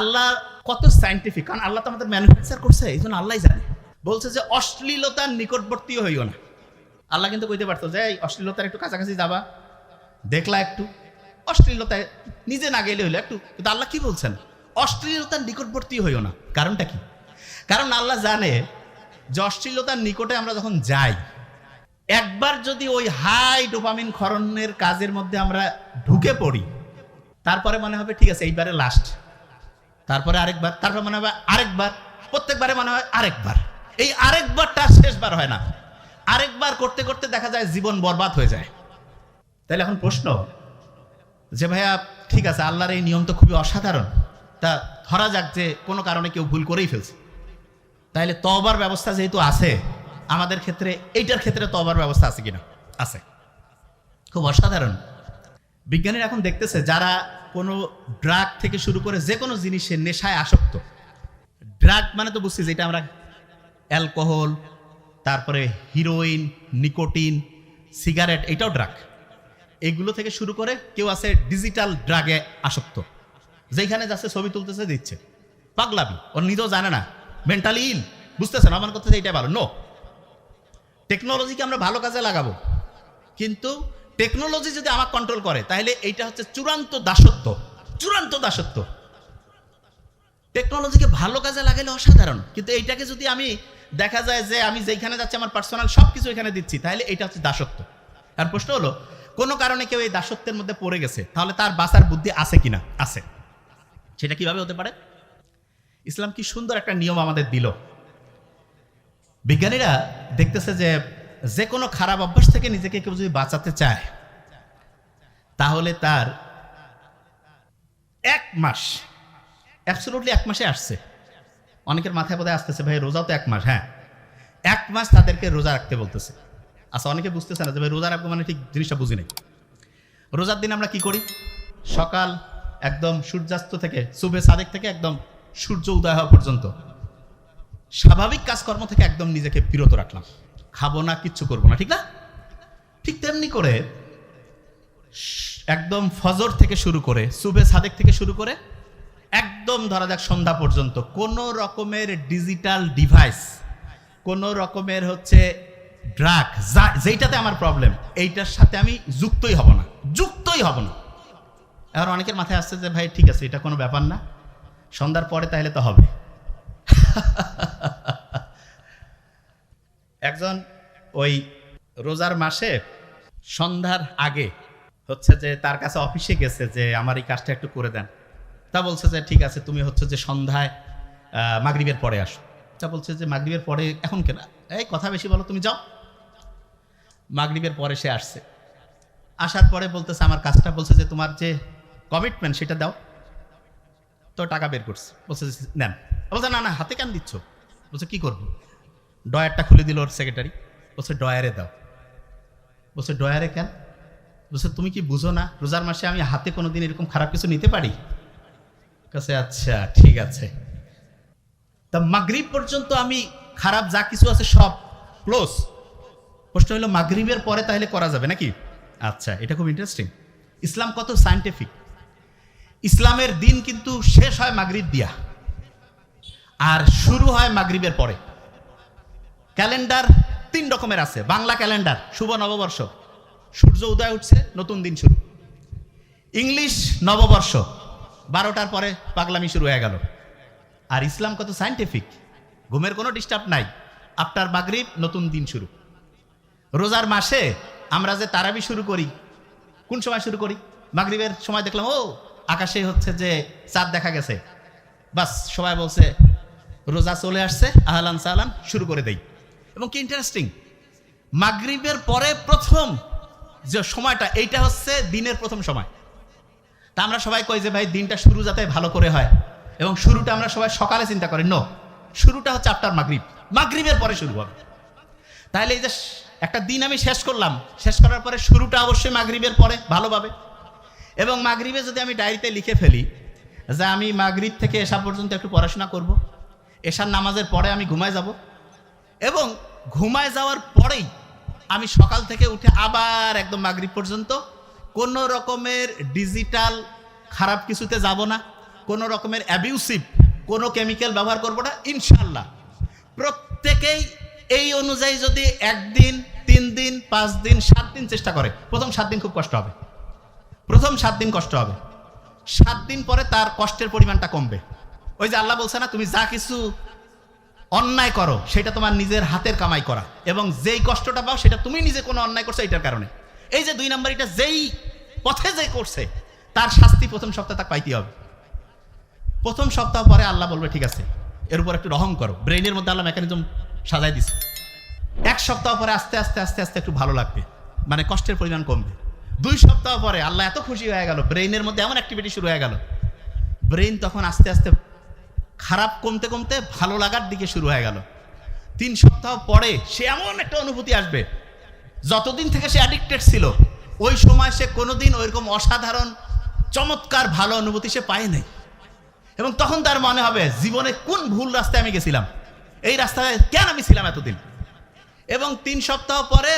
আল্লাহ কত সাইন্টিফিক কারণ আল্লাহ তো আমাদের ম্যানুফ্যাকচার করছে, এই জন্য আল্লাহ জানে। বলছে যে অশ্লীলতার নিকটবর্তী হইও না। আল্লাহ কিন্তু কইতে পারতো যে অশ্লীলতার একটু কাছাকাছি যাবা, দেখলা একটু। অশ্লীলতায় নিজে না গেলে হইল একটু, কিন্তু আল্লাহ কি বলছেন? অশ্লীলতার নিকটবর্তী হইও না। কারণটা কি? কারণ আল্লাহ জানে যে অশ্লীলতার নিকটে আমরা যখন যাই, একবার যদি ওই হাই ডোপামিন ক্ষরণের কাজের মধ্যে আমরা ঢুকে পড়ি, তারপরে মনে হবে, ঠিক আছে, এইবারে লাস্ট তারপরে আরেকবার, তারপরে মনে হয় আরেকবার, প্রত্যেকবারে মনে হয় আরেকবার। এই আরেকবারটা শেষবার হয় না। আরেকবার করতে করতে দেখা যায় জীবন বরবাদ হয়ে যায়। তাহলে এখন প্রশ্ন, যে ভাইয়া, ঠিক আছে, আল্লাহর এই নিয়ম তো খুবই অসাধারণ। তা ধরা যাক যে কোনো কারণে কেউ ভুল করেই ফেলছে। তাইলে তবার ব্যবস্থা যেহেতু আছে, আমাদের ক্ষেত্রে, এইটার ক্ষেত্রে তবার ব্যবস্থা আছে কিনা? আছে। খুব অসাধারণ। বিজ্ঞানীরা এখন দেখতেছে, যারা কোনো ড্রাগ থেকে শুরু করে যে কোনো জিনিসের নেশায় আসক্ত। ড্রাগ মানে তো বুঝছি যেটা আমরা অ্যালকোহল তারপরে হিরোইন নিকোটিন সিগারেট এটাও ড্রাগ এইগুলো থেকে শুরু করে কেউ আছে ডিজিটাল ড্রাগে আসক্ত। যেখানে যাচ্ছে ছবি তুলতেছে, দিচ্ছে। পাগলাবি ওর নিজেও জানে না। মেন্টালি ইল বুঝতেছেন? আমার কথা এইটা ভালো। নো টেকনোলজিকে আমরা ভালো কাজে লাগাবো। কিন্তু টেকনোলজি যদি আমাকে কন্ট্রোল করে, তাহলে এইটা হচ্ছে চূড়ান্ত দাসত্ব। চূড়ান্ত দাসত্ব। টেকনোলজিকে ভালো কাজে লাগালে অসাধারণ। কিন্তু এইটাকে যদি আমি দেখা যায় যে আমি যেখানে যাচ্ছি, আমার পার্সোনাল সব কিছু এখানে দিচ্ছি, তাহলে এটা হচ্ছে দাসত্ব। আর প্রশ্ন হলো, কোনো কারণে কেউ এই দাসত্বের মধ্যে পড়ে গেছে, তাহলে তার বাঁচার বুদ্ধি আছে কিনা? আছে। সেটা কীভাবে হতে পারে? ইসলাম কি সুন্দর একটা নিয়ম আমাদের দিল। বিজ্ঞানীরা দেখতেছে যে যে কোনো খারাপ অভ্যাস থেকে নিজেকে কেউ যদি বাঁচাতে চায়, তাহলে তার এক মাস অ্যাবসোলুটলি এক মাসে আসছে। অনেকের মাথায় বোধহয় আসতেছে, ভাই, রোজাও তো এক মাস। হ্যাঁ এক মাস তাদেরকে রোজা রাখতে বলতেছে। আচ্ছা অনেকে বুঝতেছে না যে, ভাই, রোজা রাখব মানে ঠিক জিনিসটা বুঝি নাই। রোজার দিন আমরা কি করি? সকাল একদম সূর্যাস্ত থেকে, শুভে সাদেক থেকে একদম সূর্য উদয় হওয়া পর্যন্ত স্বাভাবিক কাজকর্ম থেকে একদম নিজেকে বিরত রাখলাম। খাব না, কিচ্ছু করব না, ঠিক না? ঠিক তেমনি করে একদম ফজর থেকে শুরু করে, সুবে সাদেক থেকে শুরু করে, একদম ধরা যাক সন্ধ্যা পর্যন্ত, কোনো রকমের ডিজিটাল ডিভাইস কোনো রকমের হচ্ছে ড্রাগ যেইটাতে আমার প্রবলেম এইটার সাথে আমি যুক্তই হব না, যুক্তই হব না। এবার অনেকের মাথায় আসছে যে, ভাই, ঠিক আছে, এটা কোনো ব্যাপার না, সন্ধ্যার পরে তাহলে তো হবে। একজন ওই রোজার মাসে সন্ধ্যার আগে হচ্ছে যে তার কাছে অফিসে গেছে যে, আমার এই কাজটা একটু করে দেন। তা বলছে যে, ঠিক আছে, তুমি হচ্ছে যে সন্ধ্যায় মাগরিবের পরে আসো। তা বলছে যে, মাগরিবের পরে এখন কেনা? এই, কথা বেশি বলো, তুমি যাও। মাগরিবের পরে সে আসছে। আসার পরে বলতেছে, আমার কাজটা বলছে যে, তোমার যে কমিটমেন্ট সেটা দাও। তো টাকা বের করছে। বলছে নেন। বলছে, না না, হাতে কেন দিচ্ছ। বলছে, কি করব? ডয়ারটা খুলে দিল ওর সেক্রেটারি বলছে ডয়ারে দাও। বলছে ডয়ারে কেন? বলছে, তুমি কি বুঝো না, রোজার মাসে আমি হাতে কোনো দিন এরকম খারাপ কিছু নিতে পারি? কাছে আচ্ছা ঠিক আছে। তা মাগরিব পর্যন্ত আমি খারাপ যা কিছু আছে সব ক্লোজ প্রশ্ন হলো মাগরিবের পরে তাহলে করা যাবে নাকি? আচ্ছা এটা খুব ইন্টারেস্টিং ইসলাম কত সায়েন্টিফিক ইসলামের দিন কিন্তু শেষ হয় মাগরিব দিয়া। আর শুরু হয় মাগরিবের পরে। ক্যালেন্ডার তিন রকমের আছে, বাংলা ক্যালেন্ডার, শুভ নববর্ষ। সূর্য উদয় উঠছে নতুন দিন শুরু। ইংলিশ নববর্ষ, বারোটার পরে পাগলামি শুরু হয়ে গেল। আর ইসলাম কত সায়েন্টিফিক ঘুমের কোনো ডিস্টার্ব নাই। আফটার মাগরিব, নতুন দিন শুরু। রোজার মাসে আমরা যে তারাবি শুরু করি, কোন সময় শুরু করি? মাগরিবের সময় দেখলাম, ও, আকাশে হচ্ছে যে চাঁদ দেখা গেছে। বাস, সবাই বলছে, রোজা চলে আসছে, আহলান সাহলান, শুরু করে দেই। এবং কি ইন্টারেস্টিং মাগরিবের পরে প্রথম যে সময়টা, এইটা হচ্ছে দিনের প্রথম সময়। তা আমরা সবাই কই যে, ভাই, দিনটা শুরু যাতে ভালো করে হয়। এবং শুরুটা আমরা সবাই সকালে চিন্তা করি, নো, শুরুটা হচ্ছে আফটার মাগরিব। মাগরিবের পরে শুরু হবে। তাহলে এই যে একটা দিন আমি শেষ করলাম, শেষ করার পরে শুরুটা অবশ্যই মাগরিবের পরে, ভালোভাবে। এবং মাগরিবে যদি আমি ডায়েরিতে লিখে ফেলি যে, আমি মাগরিব থেকে এসা পর্যন্ত একটু পড়াশোনা করব, এশার নামাজের পরে আমি ঘুমায় যাব এবং ঘুমায় যাওয়ার পরেই আমি সকাল থেকে উঠে আবার একদম মাগরিব পর্যন্ত কোনো রকমের ডিজিটাল খারাপ কিছুতে যাব না, কোনো রকমের অ্যাবিউসিভ কোনো কেমিক্যাল ব্যবহার করব না ইনশাল্লাহ প্রত্যেকেই এই অনুযায়ী যদি একদিন, তিন দিন, পাঁচ দিন, সাত দিন চেষ্টা করে, প্রথম সাত দিন খুব কষ্ট হবে। প্রথম সাত দিন কষ্ট হবে। সাত দিন পরে তার কষ্টের পরিমাণটা কমবে। ওই যে আল্লাহ বলছে না, তুমি যা কিছু অন্যায় করো, সেটা তোমার নিজের হাতের কামাই করা। এবং যেই কষ্টটা পাও, সেটা তুমি নিজে কোনো অন্যায় করছ এটার কারণে। এই যে দুই নাম্বার এটা যেই পথে যে করছে, তার শাস্তি প্রথম সপ্তাহে তাকে পাইতে হবে। প্রথম সপ্তাহ পরে আল্লাহ বলবে, ঠিক আছে, এর উপর একটু রহম করো। ব্রেনের মধ্যে আল্লাহ মেকানিজম সাজাই দিছে। এক সপ্তাহ পরে আস্তে আস্তে আস্তে আস্তে একটু ভালো লাগবে। মানে কষ্টের পরিমাণ কমবে। দুই সপ্তাহ পরে আল্লাহ এত খুশি হয়ে গেল ব্রেইনের মধ্যে এমন অ্যাক্টিভিটি শুরু হয়ে গেল। ব্রেইন তখন আস্তে আস্তে খারাপ কমতে কমতে ভালো লাগার দিকে শুরু হয়ে গেল। তিন সপ্তাহ পরে সে এমন একটা অনুভূতি আসবে। যতদিন থেকে সে অ্যাডিক্টেড ছিল, ওই সময় সে কোনোদিন ওইরকম অসাধারণ, চমৎকার ভালো অনুভূতি সে পায় নাই। এবং তখন তার মনে হবে, জীবনে কোন ভুল রাস্তায় আমি গেছিলাম? এই রাস্তায় কেন আমি ছিলাম এতদিন? এবং তিন সপ্তাহ পরে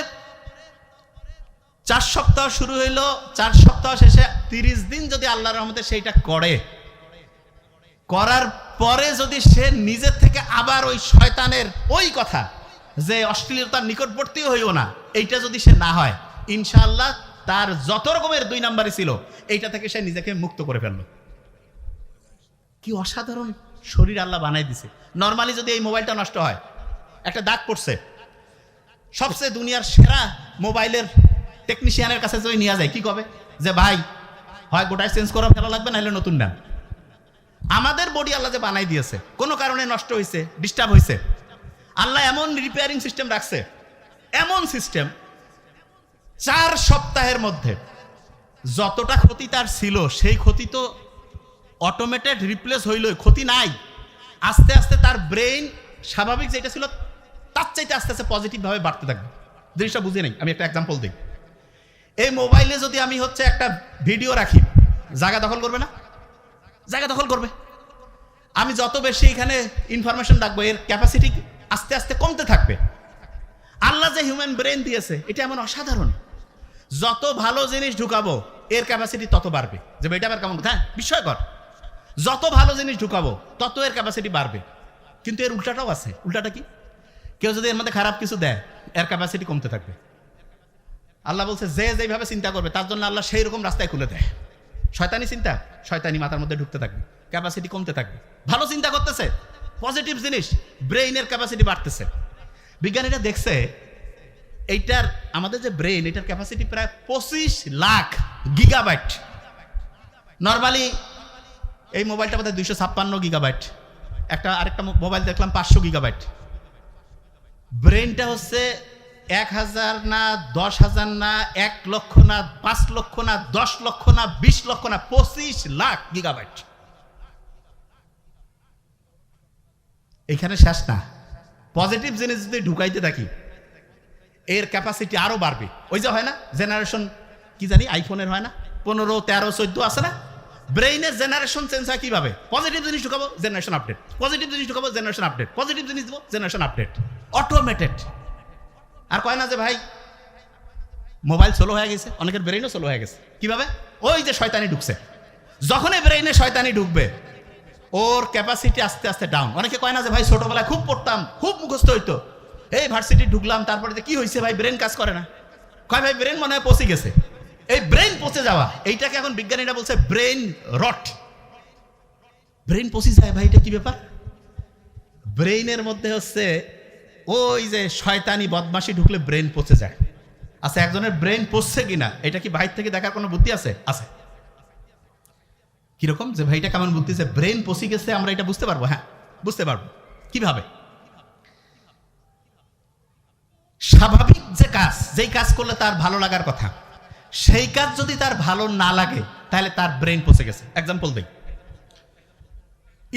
চার সপ্তাহ শুরু হইল, চার সপ্তাহ শেষে তিরিশ দিন যদি আল্লাহর রহমতে সেইটা করে, করার পরে যদি সে নিজের থেকে আবার ওই শয়তানের ওই কথা, যে অশ্লীলতার নিকটবর্তী হইও না, এইটা যদি সে না হয়, ইনশাআল্লাহ তার যত রকমের দুই নাম্বারই ছিল, এইটা থেকে সে নিজেকে মুক্ত করে ফেলল। কি অসাধারণ শরীর আল্লাহ বানাই দিছে। নর্মালি যদি এই মোবাইলটা নষ্ট হয়, একটা দাগ পড়ছে, সবচেয়ে দুনিয়ার সেরা মোবাইলের টেকনিশিয়ানের কাছে যদি নিয়ে যায়, কি কবে? যে, ভাই, হয় গোটাই চেঞ্জ করা ফেলা লাগবে, নাহলে নতুন নেন আমাদের বডি আল্লাহ যে বানাই দিয়েছে, কোনো কারণে নষ্ট হয়েছে ডিস্টার্ব হয়েছে আল্লাহ এমন রিপেয়ারিং সিস্টেম রাখছে, এমন সিস্টেম চার সপ্তাহের মধ্যে যতটা ক্ষতি তার ছিল, সেই ক্ষতি তো অটোমেটেড রিপ্লেস হইল ক্ষতি নাই। আস্তে আস্তে তার ব্রেইন স্বাভাবিক যেটা ছিল, তার চাইতে আস্তে আস্তে পজিটিভভাবে বাড়তে থাকবে। জিনিসটা বুঝে নেই, আমি একটা এক্সাম্পল দিই। এই মোবাইলে যদি আমি হচ্ছে একটা ভিডিও রাখি, জায়গা দখল করবে না? জায়গা দখল করবে। আমি যত বেশি এখানে ইনফরমেশন রাখব, এর ক্যাপাসিটি আস্তে আস্তে কমতে থাকবে। আল্লাহ যে হিউম্যান ব্রেন দিয়েছে, এটা এমন অসাধারণ। যত ভালো জিনিস ঢুকাবো, এর ক্যাপাসিটি তত বাড়বে। যে এটা আবার কেমন হ্যাঁ বিস্ময়কর। যত ভালো জিনিস ঢুকাবো, তত এর ক্যাপাসিটি বাড়বে। কিন্তু এর উল্টাটাও আছে। উল্টাটা কি? কেউ যদি এর মধ্যে খারাপ কিছু দেয়, এর ক্যাপাসিটি কমতে থাকবে। আল্লাহ বলছে, যে যেভাবে চিন্তা করবে, তার জন্য আল্লাহ সেই রকম রাস্তায় খুলে দেয়। শয়তানি চিন্তা, শয়তানি মাথার মধ্যে ঢুকতে থাকবে ক্যাপাসিটি কমতে থাকবে। ভালো চিন্তা করতেছে পজিটিভ জিনিস ব্রেইনের ক্যাপাসিটি বাড়তেছে। বিজ্ঞানীরা দেখছে, এইটার, আমাদের যে ব্রেইন এটার ক্যাপাসিটি প্রায় পঁচিশ লাখ গিগাবাইট নর্মালি এই মোবাইলটা বোধহয় দুইশো ছাপ্পান্ন গিগাবাইট একটা, আরেকটা মোবাইল দেখলাম পাঁচশো গিগাবাইট ব্রেনটা হচ্ছে এক হাজার না, দশ হাজার না, এক লক্ষ না, পাঁচ লক্ষ না, দশ লক্ষ না, বিশ লক্ষ না, পঁচিশ লাখ গিগাবাইট এখানে শেষ না। পজিটিভ জিনিস যদি ঢুকাইতে থাকি, এর ক্যাপাসিটি আরও বাড়বে। ওই যে হয় না জেনারেশন কি জানি আইফোনের হয় না, পনেরো, তেরো, চোদ্দ আছে না? ব্রেইনের জেনারেশন চেঞ্জ হয় কীভাবে? পজিটিভ জিনিস ঢুকাবো জেনারেশন আপডেট পজিটিভ জিনিস ঢুকাবো জেনারেশন আপডেট পজিটিভ জিনিস দেবো জেনারেশন আপডেট অটোমেটেড আর কয় না যে ভাই, মোবাইল স্লো হয়ে গেছে, অনেকের ব্রেইনও সোলো হয়ে গেছে। কীভাবে? ওই যে শয়তানি ঢুকছে। যখনই ব্রেইনে শয়তানি ঢুকবে, ওর ক্যাপাসিটি আস্তে আস্তে ডাউন অনেকে কয় না যে ভাই, ছোটবেলায় খুব পড়তাম, খুব মুখস্থ হইতো। এই ভার্সিটি ঢুকলাম, তারপরে যে কি হয়েছে ভাই ব্রেন কাজ করে না। কয় ভাই ব্রেন মনে হয় পচে গেছে। এই ব্রেন পচে যাওয়া, এইটাকে এখন বিজ্ঞানীরা বলছে ব্রেন রট ব্রেন পচে যায় ভাই, এটা কি ব্যাপার? ব্রেইনের মধ্যে হচ্ছে ওই যে শয়তানি বদমাশি ঢুকলে ব্রেন পচে যায়। আচ্ছা একজনের ব্রেন পচছে কিনা, এটা কি বাইর থেকে দেখার কোনো বুদ্ধি আছে? আছে। কীরকম? যে ভাইটা কেমন বুদ্ধি? যে ব্রেন পচে গেছে, আমরা এটা বুঝতে পারব? হ্যাঁ বুঝতে পারব। কীভাবে? স্বাভাবিক যে কাজ, যেই কাজ করলে তার ভালো লাগার কথা, সেই কাজ যদি তার ভালো না লাগে, তাহলে তার ব্রেন পচে গেছে। এক্সাম্পল দিই।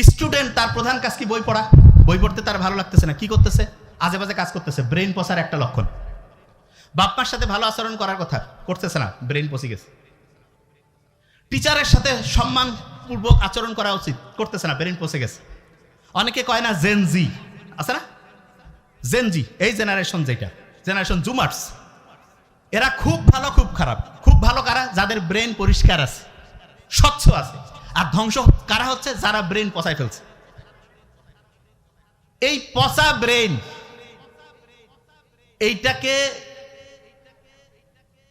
স্টুডেন্ট তার প্রধান কাজ কি? বই পড়া। বই পড়তে তার ভালো লাগতেছে না। কি করতেছে? আজে বাজে কাজ করতেছে ব্রেন পচার একটা লক্ষণ। বাপ্পার সাথে ভালো আচরণ করার কথা করতেছে না ব্রেন পচে গেছে। টিচারের সাথে সম্মান পূর্বক আচরণ করা উচিত, করতেছে না ব্রেন পচে গেছে। অনেকে কয় না জেনজি আছে না? জেনজি এই জেনারেশন যেটা জেনারেশন জুমার্স এরা খুব ভালো, খুব খারাপ। খুব ভালো কারা? যাদের ব্রেন পরিষ্কার আছে, স্বচ্ছ আছে। আর ধ্বংস কারা হচ্ছে? যারা ব্রেন পচায় ফেলছে। এই পচা ব্রেন এইটাকে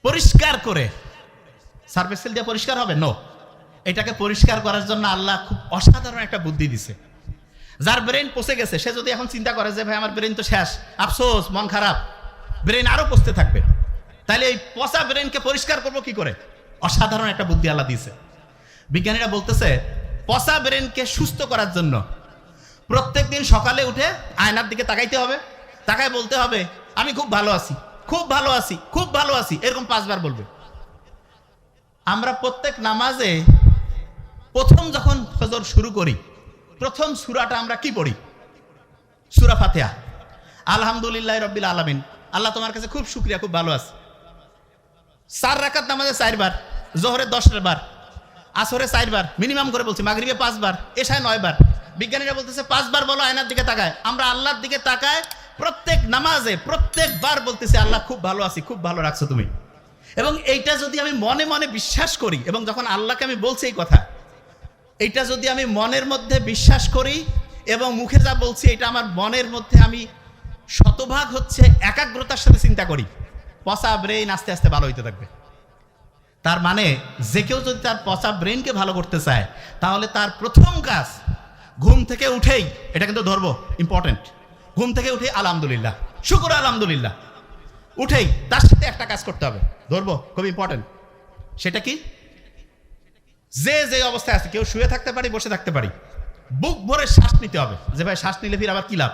পরিষ্কার করে। সার্ভেসেল দিয়ে পরিষ্কার হবে? নো এটাকে পরিষ্কার করার জন্য আল্লাহ খুব অসাধারণ একটা বুদ্ধি দিছে। যার ব্রেন পচে গেছে, সে যদি এখন চিন্তা করে যে, ভাই, আমার ব্রেন তো শেষ। আফসোস, মন খারাপ। ব্রেন আরও পচতে থাকবে। তাহলে এই পচা ব্রেনকে পরিষ্কার করব কি করে? অসাধারণ একটা বুদ্ধি আল্লাহ দিয়েছে বিজ্ঞানীরা বলতেছে, পচা ব্রেনকে সুস্থ করার জন্য প্রত্যেক দিন সকালে উঠে আয়নার দিকে তাকাইতে হবে। তাকায় বলতে হবে আমি খুব ভালো আছি, খুব ভালো আছি, খুব ভালো আছি, এরকম পাঁচবার বলবে। আমরা প্রত্যেক নামাজে প্রথম যখন ফজর শুরু করি, প্রথম সুরাটা আমরা কি পড়ি? সুরা ফাতেহা। আলহামদুলিল্লাহ রব্বিল আলামিন। আল্লাহ তোমার কাছে খুব শুক্রিয়া, খুব ভালো আছে। চার রাকাত নামাজে চারবার, জোহরে দশের বার, আসরে চারবার, মিনিমাম করে বলছি, মাগরিবে পাঁচবার, এশায় নয়বার। বিজ্ঞানীরা বলতেছে, পাঁচবার বলো আয়নার দিকে তাকায়। আমরা আল্লাহর দিকে তাকায় প্রত্যেক নামাজে প্রত্যেকবার বলতেছে, আল্লাহ, খুব ভালো আছি, খুব ভালো রাখছো তুমি। এবং এইটা যদি আমি মনে মনে বিশ্বাস করি, এবং যখন আল্লাহকে আমি বলছি এই কথা, এইটা যদি আমি মনের মধ্যে বিশ্বাস করি এবং মুখে যা বলছি এটা আমার মনের মধ্যে আমি শতভাগ হচ্ছে একাগ্রতার সাথে চিন্তা করি। পচা ব্রেইন আস্তে আস্তে ভালো হইতে থাকবে। তার মানে যে কেউ যদি তার পচা ব্রেনকে ভালো করতে চায়, তাহলে তার প্রথম কাজ ঘুম থেকে উঠেই, এটা কিন্তু ধরবো ইম্পর্টেন্ট ঘুম থেকে উঠে আলহামদুলিল্লাহ। শুকুর, আলহামদুলিল্লাহ। উঠেই তার সাথে একটা কাজ করতে হবে। ধরবো, খুব ইম্পর্টেন্ট সেটা কি? যে যে অবস্থায় আছে, কেউ শুয়ে থাকতে পারি, বসে থাকতে পারি। বুক ভরে শ্বাস নিতে হবে। যে, ভাই, শ্বাস নিলে ফির আবার কি লাভ?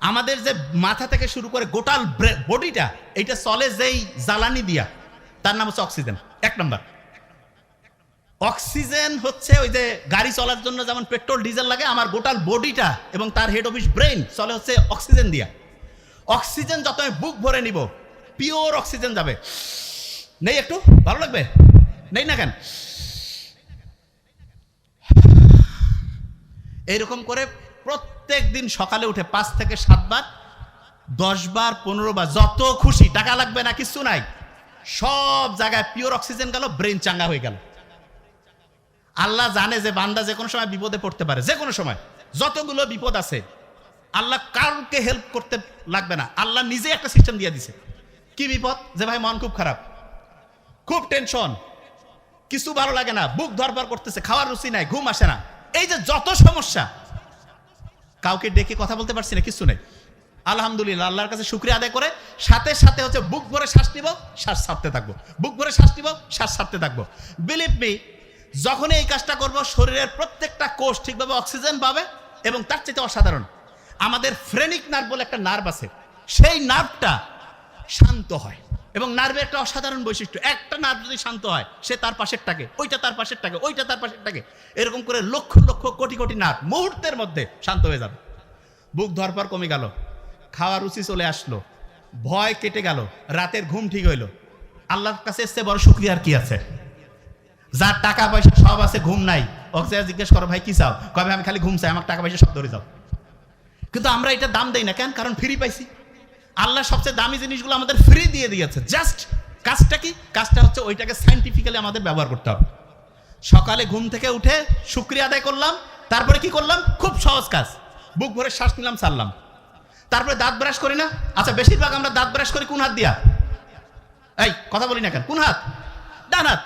আমাদের যে মাথা থেকে শুরু করে গোটাল বডিটা এইটা চলে যেই জ্বালানি দিয়া। তার নাম হচ্ছে অক্সিজেন এক নম্বর অক্সিজেন হচ্ছে ওই যে গাড়ি চলার জন্য যেমন পেট্রোল, ডিজেল লাগে, আমার গোটাল বডিটা এবং তার হেড অফিস ব্রেন চলে হচ্ছে অক্সিজেন দিয়া। অক্সিজেন যত আমি বুক ভরে নিব পিওর অক্সিজেন যাবে। নেই একটু? ভালো লাগবে? নেই না কেন? এইরকম করে প্রত্যেক দিন সকালে উঠে পাঁচ থেকে সাতবার দশ বার, পনেরো বার, যত খুশি, টাকা লাগবে না, কিছু নাই। সব জায়গায় পিওর অক্সিজেন গেল ব্রেন চাঙ্গা হয়ে গেল। আল্লাহ জানে যে বান্দা যে কোনো সময় বিপদে পড়তে পারে, যে কোনো সময়। যতগুলো বিপদ আছে, আল্লাহ কাউকে হেল্প করতে লাগবে না। আল্লাহ নিজে একটা সিস্টেম দিয়ে দিছে। কি বিপদ? যে ভাই মন খুব খারাপ। খুব টেনশন কিছু ভালো লাগে না। বুক ধরপর করতেছে, খাওয়ার রুচি নাই, ঘুম আসে না। এই যে যত সমস্যা, কাউকে ডেকে কথা বলতে পারছি না, কিছু নেই। আলহামদুলিল্লাহ, আল্লাহর কাছে শুক্রিয়া আদায় করে, সাথে সাথে হচ্ছে বুক ভরে শ্বাস নিব, শ্বাস ছাড়তে থাকব। বুক ভরে শ্বাস নিব, শ্বাস ছাড়তে থাকব। বিলিভ মি যখন এই কাজটা করব, শরীরের প্রত্যেকটা কোষ ঠিকভাবে অক্সিজেন পাবে এবং তার চাইতে অসাধারণ। আমাদের ফ্রেনিক নার্ভ বলে একটা নার্ভ আছে। সেই নার্ভটা শান্ত হয় এবং নার্ভের একটা অসাধারণ বৈশিষ্ট্য, একটা নার্ভ যদি শান্ত হয়, সে তার পাশেরটাকে, ওইটা তার পাশেরটাকে, ওইটা তার পাশেরটাকে, এরকম করে লক্ষ লক্ষ কোটি কোটি নার্ভ মুহূর্তের মধ্যে শান্ত হয়ে যাবে। বুক ধরপর কমে গেল, খাওয়ার রুচি চলে আসলো, ভয় কেটে গেল, রাতের ঘুম ঠিক হইল। আল্লাহর কাছে এসছে বড় শুক্রিয়ার কি আছে? যার টাকা পয়সা সব আছে, ঘুম নাই। ওকে জিজ্ঞেস করো, ভাই, কি চাও? কবে আমি খালি ঘুম চাই, আমার টাকা পয়সা সব ধরে যাও। কিন্তু আমরা এটা দাম দেই না, কেন? কারণ ফ্রি পাইছি। আল্লাহ সবচেয়ে দামি জিনিসগুলো আমাদের ফ্রি দিয়ে দিয়েছে। জাস্ট কাজটা কি? কাজটা হচ্ছে ওইটাকে সাইন্টিফিক্যালি আমাদের ব্যবহার করতে হবে। সকালে ঘুম থেকে উঠে শুক্রিয়া আদায় করলাম, তারপরে কি করলাম? খুব সহজ কাজ। বুক ভরে শ্বাস নিলাম, ছাড়লাম। তারপরে দাঁত ব্রাশ করি না? আচ্ছা বেশিরভাগ আমরা দাঁত ব্রাশ করি কোন হাত দিয়া? এই, কথা বলি না কেন? কোন হাত? ডান হাত।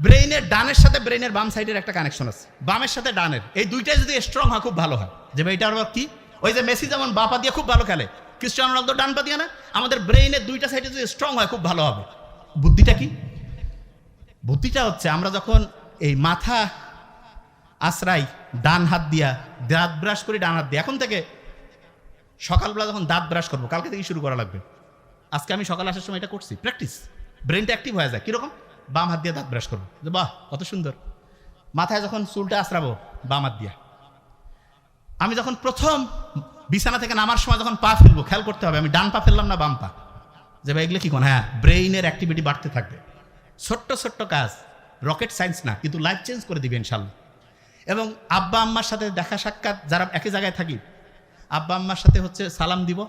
ব্রেইনের ডানের সাথে ব্রেইনের বাম সাইডের একটা কানেকশন আছে। বামের সাথে ডানের। এই দুইটাই যদি স্ট্রং হয়, খুব ভালো হয়। যে ভাই, এটা আবার কি? ওই যে মেসি যেমন বা পা দিয়ে খুব ভালো খেলে ক্রিস্টিয়ানো রোনালদো ডান পা দিয়ে না? আমাদের ব্রেইনের দুইটা সাইডে যদি স্ট্রং হয়, খুব ভালো হবে। বুদ্ধিটা কি? বুদ্ধিটা হচ্ছে আমরা যখন এই মাথা আশ্রাই ডান হাত দিয়া, দাঁত ব্রাশ করি, ডান হাত দিয়ে। এখন থেকে সকালবেলা যখন দাঁত ব্রাশ করব, কালকে থেকে শুরু করা লাগবে। আজকে আমি সকালে আসার সময় এটা করছি। প্র্যাকটিস ব্রেনটা অ্যাক্টিভ হয়ে যায়। কীরকম? বাম হাত দিয়ে দাঁত ব্রাশ করব। বাহ, কত সুন্দর। মাথায় যখন চুলটা আশ্রাবো বাম হাত দিয়া। আমি যখন প্রথম বিছানা থেকে নামার সময় যখন পা ফেলব, খেয়াল করতে হবে, আমি ডান পা ফেললাম না বাম পা? যে, ভাই, এগুলো কি কোন? হ্যাঁ ব্রেইনের অ্যাক্টিভিটি বাড়তে থাকবে। ছোট্ট ছোট্ট কাজ রকেট সায়েন্স না, কিন্তু লাইফ চেঞ্জ করে দিবে ইনশাল্লাহ। এবং আব্বা আম্মার সাথে দেখা সাক্ষাৎ, যারা একই জায়গায় থাকি, আব্বা আম্মার সাথে হচ্ছে সালাম দিব।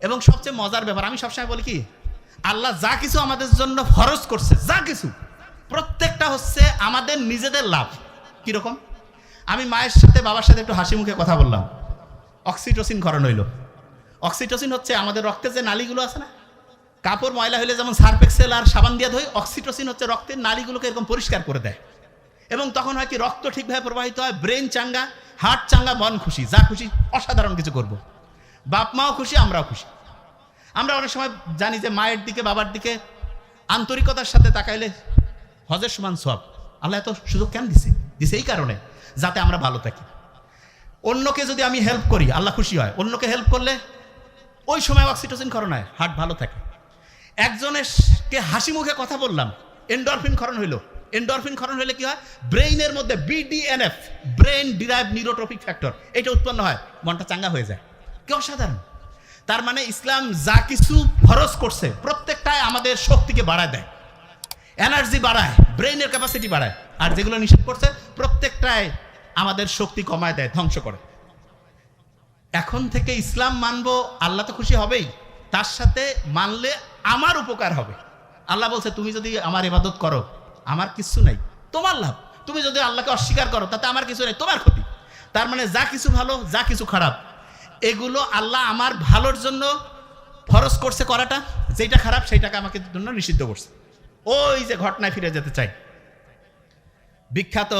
এবং সবচেয়ে মজার ব্যাপার, আমি সবসময় বলি কি আল্লাহ যা কিছু আমাদের জন্য ফরজ করছে, যা কিছু। প্রত্যেকটা হচ্ছে আমাদের নিজেদের লাভ। কীরকম? আমি মায়ের সাথে বাবার সাথে একটু হাসি মুখে কথা বললাম। অক্সিটোসিন করণ হইল। অক্সিটোসিন হচ্ছে আমাদের রক্তের যে নালীগুলো আছে না, কাপড় ময়লা হলে যেমন সার্ফেক্সেল আর সাবান দিয়ে ধোয় অক্সিটোসিন হচ্ছে রক্তের নালীগুলোকে এরকম পরিষ্কার করে দেয়। এবং তখন হয় কি, রক্ত ঠিকভাবে প্রবাহিত হয়, ব্রেন চাঙ্গা, হার্ট চাঙ্গা, মন খুশি, যা খুশি অসাধারণ কিছু করব। বাপ মাও খুশি, আমরাও খুশি। আমরা অনেক সময় জানি যে মায়ের দিকে, বাবার দিকে আন্তরিকতার সাথে তাকাইলে হজের সমান সব আল্লাহ এত সুযোগ কেন দিছে? দিছে এই কারণে, যাতে আমরা ভালো থাকি। অন্যকে যদি আমি হেল্প করি, আল্লাহ খুশি হয়। অন্যকে হেল্প করলে ওই সময় অক্সিটোসিন হয় হার্ট ভালো থাকে। একজনেরকে হাসি মুখে কথা বললাম এন্ডরফিন খরণ হইল। এন্ডরফিন খরণ হলে কি হয়? ব্রেইনের মধ্যে BDNF brain derive neurotrophic factor এটা উৎপন্ন হয়, মনটা চাঙ্গা হয়ে যায়। কি অসাধারণ! তার মানে ইসলাম যা কিছু ফরজ করছে, প্রত্যেকটাই আমাদের শক্তিকে বাড়ায় দেয়। এনার্জি বাড়ায় ব্রেইনের ক্যাপাসিটি বাড়ায়। আর যেগুলো নিষেধ করছে, প্রত্যেকটাই আমাদের শক্তি কমায় দেয়, ধ্বংস করে। এখন থেকে ইসলাম মানবো, আল্লাহ তো খুশি হবেই। তার সাথে মানলে আমার উপকার হবে। আল্লাহ বলছে, তুমি যদি আমার ইবাদত করো, আমার কিছু নাই। তোমার লাভ। তুমি যদি আল্লাহকে অস্বীকার করো, তাতে আমার কিছু নেই, তোমার ক্ষতি। তার মানে যা কিছু ভালো, যা কিছু খারাপ এগুলো আল্লাহ আমার ভালোর জন্য ফরজ করছে করাটা যেটা খারাপ সেইটাকে আমাকে জন্য নিষিদ্ধ করছে। ওই যে ঘটনায় ফিরে যেতে চাই। বিখ্যাত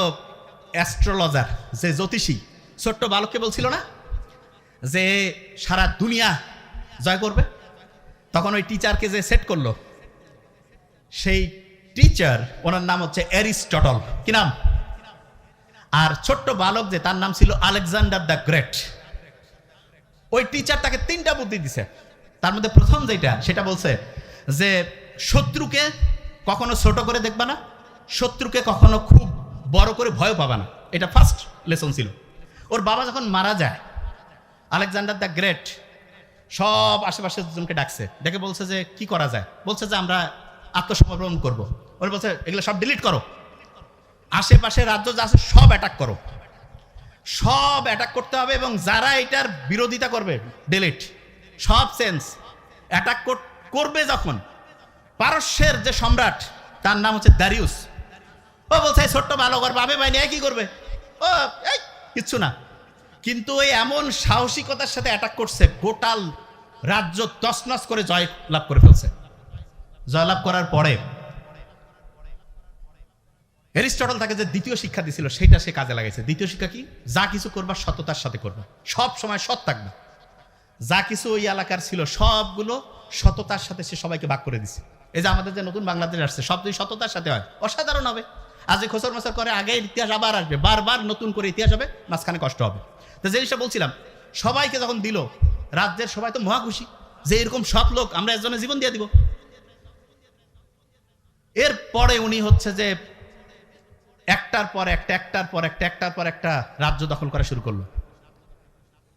অ্যাস্ট্রোলজার, যে জ্যোতিষী, ছোট্ট বালককে বলছিল না? যে সারা দুনিয়া জয় করবে। তখন ওই টিচারকে যে সেট করল, সেই টিচার, ওনার নাম হচ্ছে অ্যারিস্টটল। কি নাম? আর ছোট্ট বালক যে, তার নাম ছিল আলেকজান্ডার দ্য গ্রেট। ওই টিচার তাকে তিনটা বুদ্ধি দিছে। তার মধ্যে প্রথম যেটা, সেটা বলছে যে, শত্রুকে কখনো ছোট করে দেখবা না, শত্রুকে কখনো খুব বড় করে ভয় পাবা না। এটা ফার্স্ট লেসন ছিল। ওর বাবা যখন মারা যায়, আলেকজান্ডার দ্য গ্রেট, সব আশেপাশের জনকে ডাকছে। ডেকে বলছে যে, কি করা যায়? বলছে যে, আমরা আত্মসমর্পণ করব। ওরা বলছে, এগুলো সব ডিলিট করো। আশেপাশে রাজ্য যা আছে সব অ্যাটাক করো। সব অ্যাটাক করতে হবে এবং যারা এটার বিরোধিতা করবে ডিলিট সব সেন্স অ্যাটাক করবে যখন, পারস্যের যে সম্রাট, তার নাম হচ্ছে দারিউস ও বলছে ছোট্ট বালকর বাবে বাইনি কি করবে? ও, এই, কিচ্ছু না। কিন্তু ওই এমন সাহসিকতার সাথে অ্যাটাক করছে, গোটাল রাজ্য তসনস করে জয় লাভ করে ফেলছে। জয়লাভ করার পরে এরিস্টটল তাকে যে দ্বিতীয় শিক্ষা দিছিল সেটা সে কাজে লাগাইছে। দ্বিতীয় শিক্ষা কি? যা কিছু করবা সততার সাথে করবা। সব সময় সৎ থাকবে। যা কিছু ওই এলাকার ছিল, সবগুলো সততার সাথে সে সবাইকে ভাগ করে দিছে। এই যে আমাদের যে নতুন বাংলাদেশ আসছে, সব যদি সততার সাথে হয়, অসাধারণ হবে। আজ এই খোসর মশার করে আগে ইতিহাস আবার আসবে, বারবার নতুন করে ইতিহাস হবে, মাঝখানে কষ্ট হবে। তো যে জিনিসটা বলছিলাম, সবাইকে যখন দিল, রাজ্যের সবাই তো মহা খুশি যে এরকম সব লোক, আমরা একজনের জীবন দিয়ে দিব। এরপরে উনি হচ্ছে যে একটার পর একটা, একটার পর একটা, একটার পর একটা রাজ্য দখল করা শুরু করল।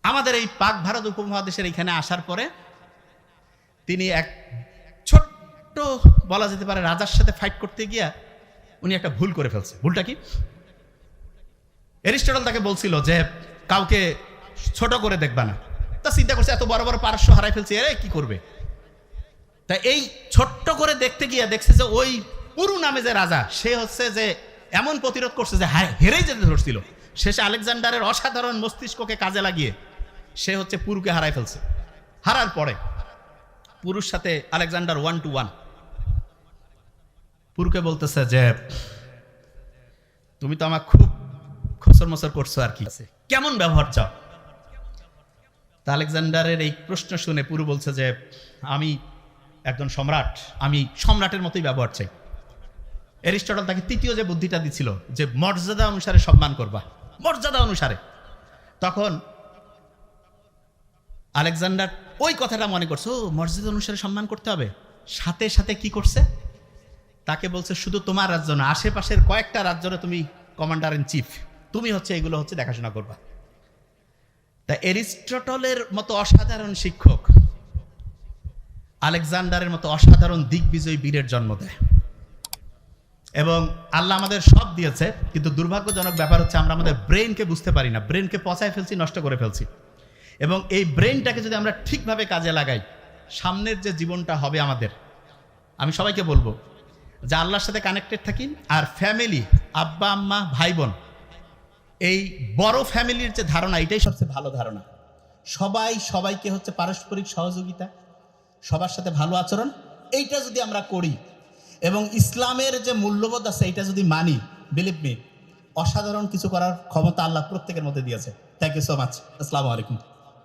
আমাদের এই পাক ভারত উপমহাদেশের এখানে আসার পরে তিনি এক ছোট্ট, বলা যেতে পারে, রাজার সাথে ফাইট করতে গিয়া উনি একটা ভুল করে ফেলছে। ভুলটা কি? এরিস্টটল তাকে বলছিল যে, কাউকে ছোট করে দেখবা না। তা চিন্তা করছে, এত বড় বড় পারস্য হারাই ফেলছে এরে কি করবে? তা এই ছোট্ট করে দেখতে গিয়ে দেখছে যে, ওই পুরু নামে যে রাজা, সে হচ্ছে যে এমন প্রতিরোধ করছে যে হ্যাঁ হেরেই যেতে ধরছিল। শেষে আলেকজান্ডারের অসাধারণ মস্তিষ্ককে কাজে লাগিয়ে সে হচ্ছে পুরুকে হারাই ফেলছে। হারার পরে পুরুষ সাথে আলেকজান্ডার ওয়ান টু ওয়ান পুরুকে বলতেছে যে, তুমি তো আমার খুব খসর মসর করছ আর কি। কেমন ব্যবহার চাও? তা আলেকজান্ডারের এই প্রশ্ন শুনে পুরু বলছে যে, আমি একজন সম্রাট, আমি সম্রাটের মতোই ব্যবহার চাই। এরিস্টটল তাকে তৃতীয় যে বুদ্ধিটা দিছিল, যে মর্যাদা অনুসারে সম্মান করবা, মর্যাদা অনুসারে। তখন আলেকজান্ডার ওই কথাটা মনে করছে, ও, মর্যাদা অনুসারে সম্মান করতে হবে। সাথে সাথে কি করছে? তাকে বলছে, শুধু তোমার রাজ্য না, আশেপাশের কয়েকটা রাজ্যরে তুমি কমান্ডার ইন চিফ তুমি হচ্ছে এগুলো হচ্ছে দেখাশোনা করবা। তা এরিস্টটলের মতো অসাধারণ শিক্ষক আলেকজান্ডারের মতো অসাধারণ দিগ্বিজয়ী বীরের জন্ম দেয়। এবং আল্লাহ আমাদের সব দিয়েছে, কিন্তু দুর্ভাগ্যজনক ব্যাপার হচ্ছে আমরা আমাদের ব্রেনকে বুঝতে পারি না ব্রেনকে পচায় ফেলছি, নষ্ট করে ফেলছি। এবং এই ব্রেনটাকে যদি আমরা ঠিকভাবে কাজে লাগাই, সামনের যে জীবনটা হবে আমাদের, আমি সবাইকে বলব যে আল্লাহর সাথে কানেক্টেড থাকি আর ফ্যামিলি আব্বা, আম্মা ভাই বোন এই বড় ফ্যামিলির যে ধারণা, এটাই সবচেয়ে ভালো ধারণা। সবাই সবাইকে হচ্ছে পারস্পরিক সহযোগিতা, সবার সাথে ভালো আচরণ, এইটা যদি আমরা করি এবং ইসলামের যে মূল্যবোধ আছে, এটা যদি মানি বিলিভ মি অসাধারণ কিছু করার ক্ষমতা আল্লাহ প্রত্যেকের মধ্যে দিয়েছে। থ্যাংক ইউ সো মাচ আসসালামু আলাইকুম।